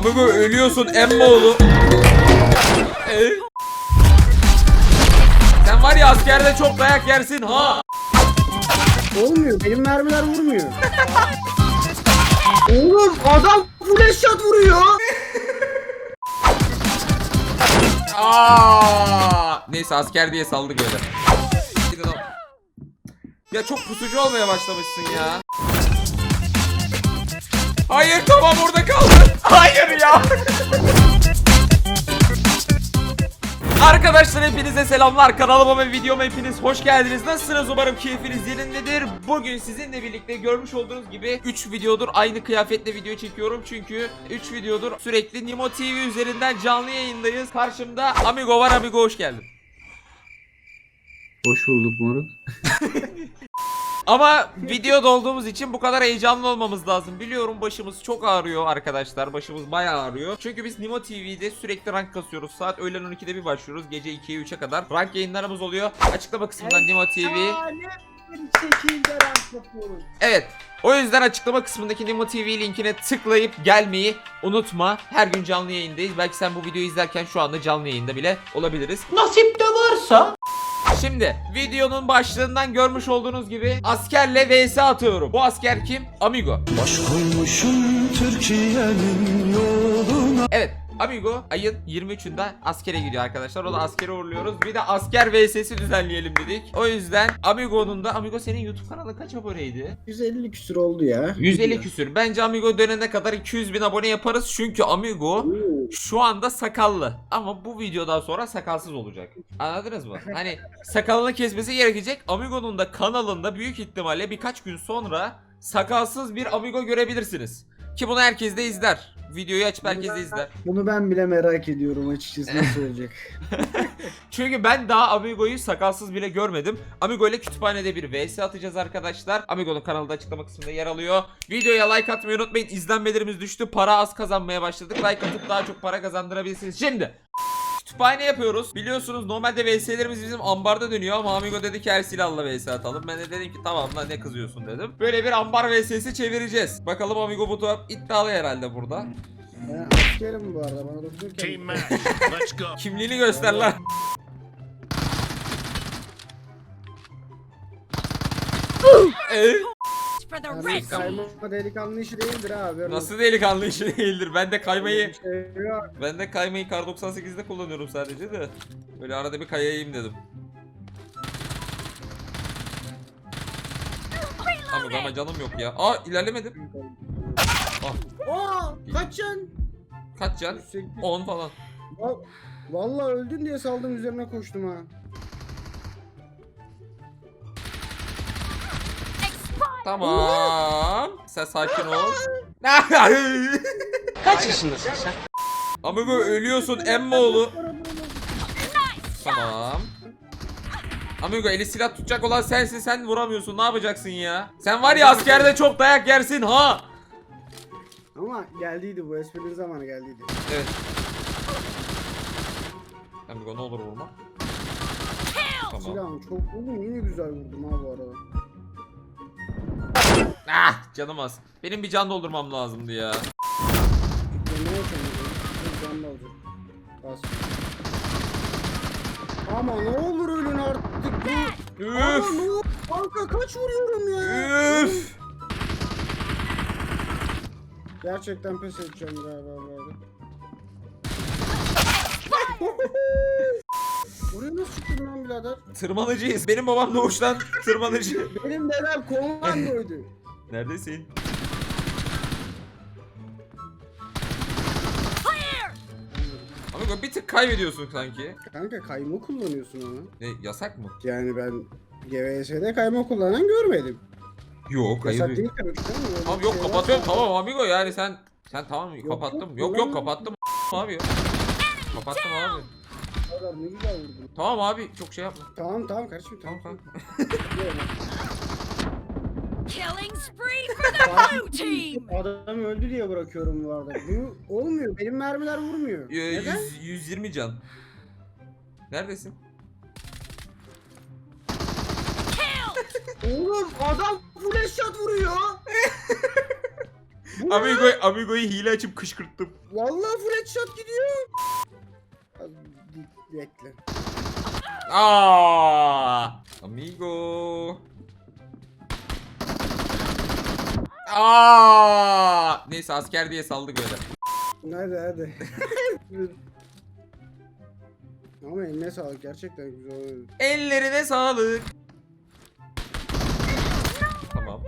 Amigo ölüyorsun emmoğlu. Ee? Sen var ya askerde çok dayak yersin ha. Olmuyor. Benim mermiler vurmuyor. Oğlum adam full headshot vuruyor. Aa! Neyse asker diye saldık öyle. Ya çok pusucu olmaya başlamışsın ya. Hayır tamam orada kaldı. Hayır ya. Arkadaşlar hepinize selamlar. Kanalıma ve videoma hepiniz hoş geldiniz. Nasılsınız? Umarım keyfiniz yerindedir. Bugün sizinle birlikte görmüş olduğunuz gibi 3 videodur aynı kıyafetle video çekiyorum. Çünkü 3 videodur sürekli Nimo TV üzerinden canlı yayındayız. Karşımda Amigo var. Amigo hoş geldin. Hoş bulduk moruk. Ama videoda olduğumuz için bu kadar heyecanlı olmamız lazım. Biliyorum başımız çok ağrıyor arkadaşlar. Başımız bayağı ağrıyor. Çünkü biz Nimo TV'de sürekli rank kasıyoruz. Saat öğlen 12'de bir başlıyoruz. Gece 2'ye 3'e kadar rank yayınlarımız oluyor. Açıklama kısmından Nimo TV. bir şekilde rank yapıyoruz. Evet. O yüzden açıklama kısmındaki Nimo TV linkine tıklayıp gelmeyi unutma. Her gün canlı yayındayız. Belki sen bu videoyu izlerken şu anda canlı yayında bile olabiliriz. Nasip de varsa. Şimdi videonun başlığından görmüş olduğunuz gibi askerle vs atıyorum. Bu asker kim? Amigo. Baş koymuşum Türkiye'nin yoluna Evet Amigo ayın 23'ünde askere gidiyor arkadaşlar. O da askere uğurluyoruz. Bir de asker vs'si düzenleyelim dedik. O yüzden Amigo'nun da Amigo senin YouTube kanalı kaç aboneydi? 150 küsür oldu ya. 150 küsür. Bence Amigo dönene kadar 200 bin abone yaparız. Çünkü Amigo şu anda sakallı. Ama bu videodan sonra sakalsız olacak. Anladınız mı? Hani sakalını kesmesi gerekecek. Amigo'nun da kanalında büyük ihtimalle birkaç gün sonra sakalsız bir Amigo görebilirsiniz. Ki bunu herkes de izler. Videoyu açıp herkes de izler. Bunu ben bile merak ediyorum açıkçası nasıl olacak. Çünkü ben daha Amigo'yu sakalsız bile görmedim. Amigo ile kütüphanede bir vs atacağız arkadaşlar. Amigo'nun kanalı da açıklama kısmında yer alıyor. Videoya like atmayı unutmayın. İzlenmelerimiz düştü. Para az kazanmaya başladık. Like atıp daha çok para kazandırabilirsiniz. Şimdi Kütüphane yapıyoruz. Biliyorsunuz normalde VS'lerimiz bizim ambarda dönüyor ama Amigo dedi ki her silahla VS atalım. Ben de dedim ki tamam lan ne kızıyorsun dedim. Böyle bir ambar VS'si çevireceğiz. Bakalım Amigo bu da iddialı herhalde burada. Ben askerim bu arada bana doktor Team match Let's go Kimliğini göster lan. Ee? For the Yani race. sayma delikanlı işi değildir abi. Nasıl delikanlı işi değildir. Ben de kaymayı şey yok. ben de kaymayı kar 98'de kullanıyorum sadece de. Böyle arada bir kayayım dedim. Abi ama canım yok ya. Aa ilerlemedim. Ah Aa kaçın. kaç can? 10 falan. Va- Vallahi öldün diye saldım üzerine koştum ha. Tamam. Sen sakin ol. Kaç yaşındasın sen? Amigo ölüyorsun emmoğlu. Tamam. Amigo eli silah tutacak olan sensin sen vuramıyorsun ne yapacaksın ya? Sen var ya askerde çok dayak yersin ha. Ama geldiydi bu esprinin zamanı geldiydi. Evet. Amigo ne olur vurma. Tamam. Silahım çok oğlum yine güzel vurdum ha bu arada. Ah canım az. Benim bir can doldurmam lazımdı ya. Yemeğe. Bas. Ama ne olur ölün artık bu. Ama Üf. ne olur. Kanka kaç vuruyorum ya. Üf. Gerçekten pes edeceğim galiba bu arada. Buraya nasıl çıktın lan birader? Tırmanıcıyız. Benim babam doğuştan tırmanıcı. Benim dedem komandoydu. Neredesin? Amigo bir tık kaybediyorsun sanki. Kanka kayma kullanıyorsun ama. Ne yasak mı? Yani ben GVS'de kayma kullanan görmedim. Yok Yasak hayır. değil tabii ki Tamam yok kapatıyorum tamam amigo yani sen sen tamam Yok, kapattım. yok, Yok yok kapattım abi. Kapattım abi. Adam ne güzel vurdun. Tamam abi çok şey yapma. Tamam tamam kardeşim Tamam tamam. kanka. Blue team. Adam öldü diye bırakıyorum bu arada. Bu olmuyor. Benim mermiler vurmuyor. Ee, Neden? 100, 120 can. Neredesin? Oğlum adam full headshot vuruyor. Bu Amigo, Amigo'yu hile açıp kışkırttım. Vallahi full headshot gidiyor. Bekle. Aa! Amigo. Aa! Neyse asker diye saldık öyle. Hadi hadi. Ama eline sağlık gerçekten güzel oynadı. Ellerine sağlık. Tamam.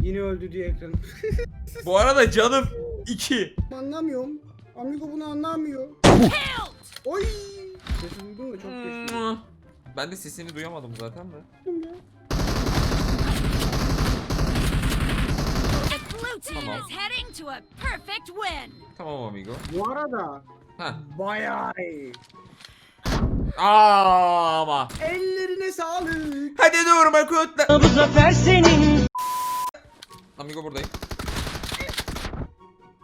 Yine öldü diye ekranım. Bu arada canım 2. Anlamıyorum. Amigo bunu anlamıyor. Oy! Sesi duydum da çok geçti. Ben de sesini duyamadım zaten de. Blue team Tamam. is heading to a perfect win. Tamam amigo. Bu arada Ha. bayağı iyi. Aa, ama. Ellerine sağlık. Hadi durma kutla. Bu zafer senin. Amigo buradayım.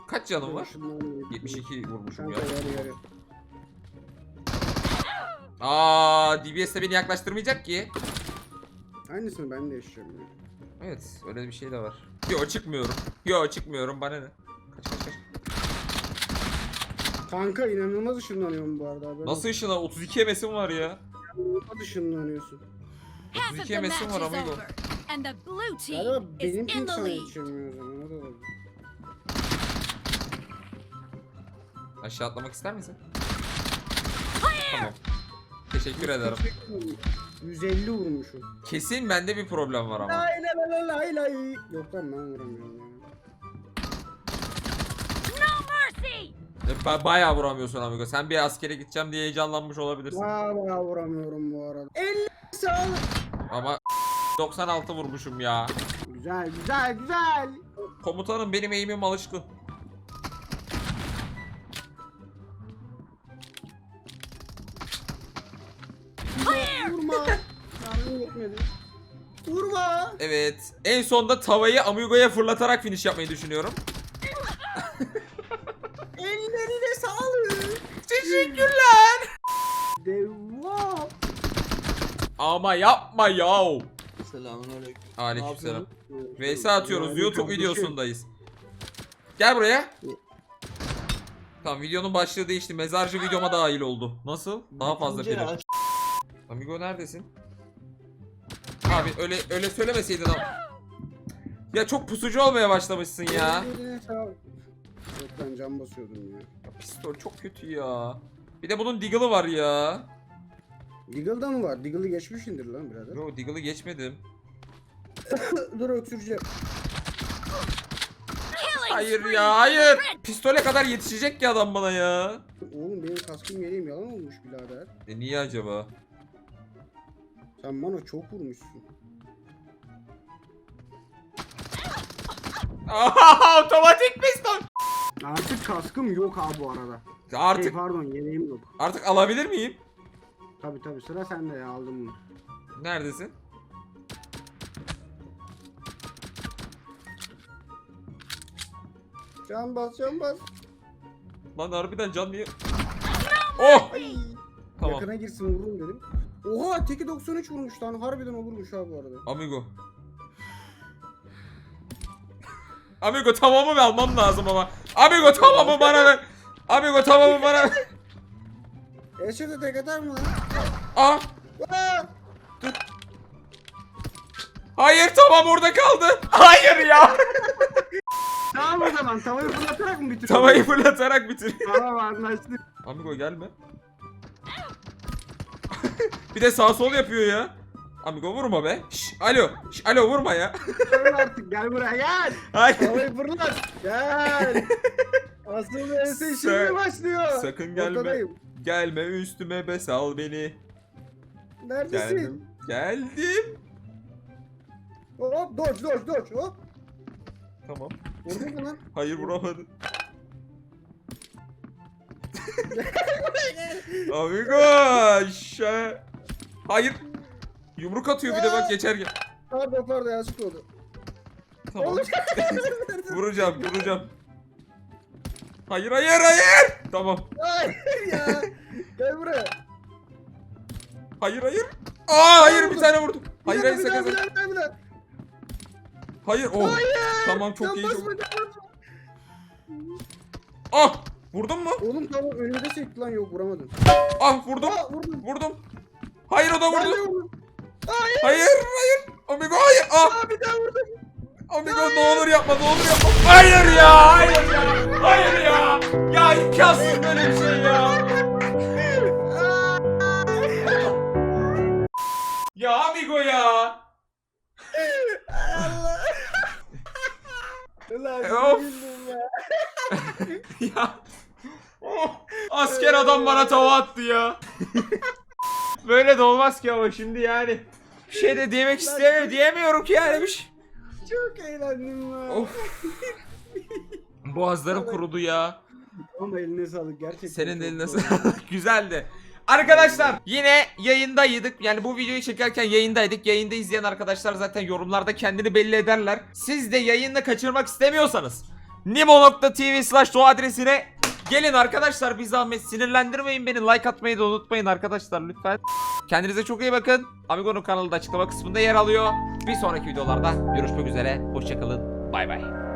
Kaç canım var? Şundan 72 vurmuşum ya. Kanka yarı yarı. Aa, DBS de beni yaklaştırmayacak ki. Aynısını ben de yaşıyorum ya. Evet, öyle bir şey de var. Yo çıkmıyorum. Yo çıkmıyorum bana ne? Kaç kaç kaç. Kanka inanılmaz ışınlanıyorum bu arada. Böyle Nasıl ışına 32 MS'im var ya. inanılmaz ışınlanıyorsun. Half of 32 the MS'im match var is amigo. over, and the blue team Galiba is benim in ping the sana lead. yetişemiyor o zaman. O da olabilir. Aşağı atlamak ister misin? Tamam. Teşekkür ederim. 150 vurmuşum. Kesin bende bir problem var ama. Lay lay lay lay lay. Yok lan ben vuramıyorum ya. No mercy! E, ba- bayağı vuramıyorsun amigo. Sen bir askere gideceğim diye heyecanlanmış olabilirsin. Valla vuramıyorum bu arada. 50 sağlık. Ama 96 vurmuşum ya. Güzel güzel güzel. Komutanım benim eğimim alıştı. Evet. En sonda tavayı Amigo'ya fırlatarak finish yapmayı düşünüyorum. Ellerine sağlık. Teşekkürler. Devam. Ama yapma yav. Selamünaleyküm. Aleykümselam. VS atıyoruz. YouTube videosundayız. Gel buraya. Tamam videonun başlığı değişti. Mezarcı videoma dahil oldu. Nasıl? Daha fazla film. Amigo neredesin? Abi öyle öyle söylemeseydin ama. Ya çok pusucu olmaya başlamışsın ya. Yok ben cam basıyordum ya. Pistol çok kötü ya. Bir de bunun Deagle'ı var ya. Deagle'da mı var? Deagle'ı geçmişindir lan birader. Yo Deagle'ı geçmedim. Dur öksüreceğim. Hayır ya hayır. Pistole kadar yetişecek ki adam bana ya. Oğlum benim kaskım yeleğim yalan olmuş birader. E niye acaba? Sen bana çok vurmuşsun. Aha, otomatik pistol. Artık kaskım yok ha bu arada. Şey, Artık pardon yeleğim yok. artık alabilir miyim? Tabi tabi sıra sende ya aldım bunu. Neredesin? Can bas can bas. Lan harbiden can niye? Oh! Ay. Tamam. Yakına girsin vururum dedim. Oha teki 93 vurmuş lan harbiden olurmuş ha bu arada. Amigo. Amigo tamamı ver almam lazım ama. Amigo tamamı bana ver. Amigo tamamı bana ver. Eşe tek atar mı lan? Aa! Hayır tamam orada kaldı. Hayır ya. Tamam o zaman tavayı fırlatarak mı bitiriyorsun? Tavayı fırlatarak bitir. Tamam anlaştık. Amigo gelme. bir de sağ sol yapıyor ya. Amigo vurma be. Şş, alo. Şş, alo vurma ya. Gel artık gel buraya gel. Hayır. Tavayı fırlat. Gel. Asıl Sa- şimdi başlıyor. Sakın gelme. Ortadayım. Gelme üstüme be sal beni. Neredesin? Geldim. Geldim. Hop dodge dodge dodge hop. Tamam. Vurdun mu lan? Hayır vuramadım. Amigo. Şa... Hayır. Yumruk atıyor bir de bak geçerken. Pardon pardon yanlışlıkla oldu. Tamam. Vuracağım, vuracağım. Hayır, hayır, hayır. Tamam. Hayır ya. Gel buraya. Hayır, hayır. Aa, hayır bir tane vurdum. Hayır, hayır, sakın. daha. Hayır, oh. Hayır. Tamam çok iyi. Çok... Ah! Vurdun mu? Oğlum tamam önümde sekti lan yok vuramadım. Ah vurdum. Aa vurdum. Vurdum. Hayır o da Ben de vurdu. vurdum. Hayır hayır. Amigo hayır. Ah! Aa bir daha vurdum. Amigo ne olur yapma ne olur yapma. Hayır ya hayır ya. Hayır ya. Ya imkansız böyle bir şey ya. Ya amigo ya. Ulan Of. güldüm ya. ya. Asker adam bana tava attı ya. Böyle de olmaz ki ama şimdi yani. Bir şey de diyemek istemiyorum. Diyemiyorum ki yani bir şey. Çok eğlendim ya. Of. Boğazlarım kurudu ya. Ama eline sağlık gerçekten. Senin çok de eline zor. sağlık. Güzeldi. Arkadaşlar yine yayındaydık. Yani bu videoyu çekerken yayındaydık. Yayında izleyen arkadaşlar zaten yorumlarda kendini belli ederler. Siz de yayını kaçırmak istemiyorsanız nimo.tv slash adresine gelin arkadaşlar bir zahmet sinirlendirmeyin beni. Like atmayı da unutmayın arkadaşlar lütfen. Kendinize çok iyi bakın. Amigo'nun kanalı da açıklama kısmında yer alıyor. Bir sonraki videolarda görüşmek üzere. Hoşçakalın. Bay bay.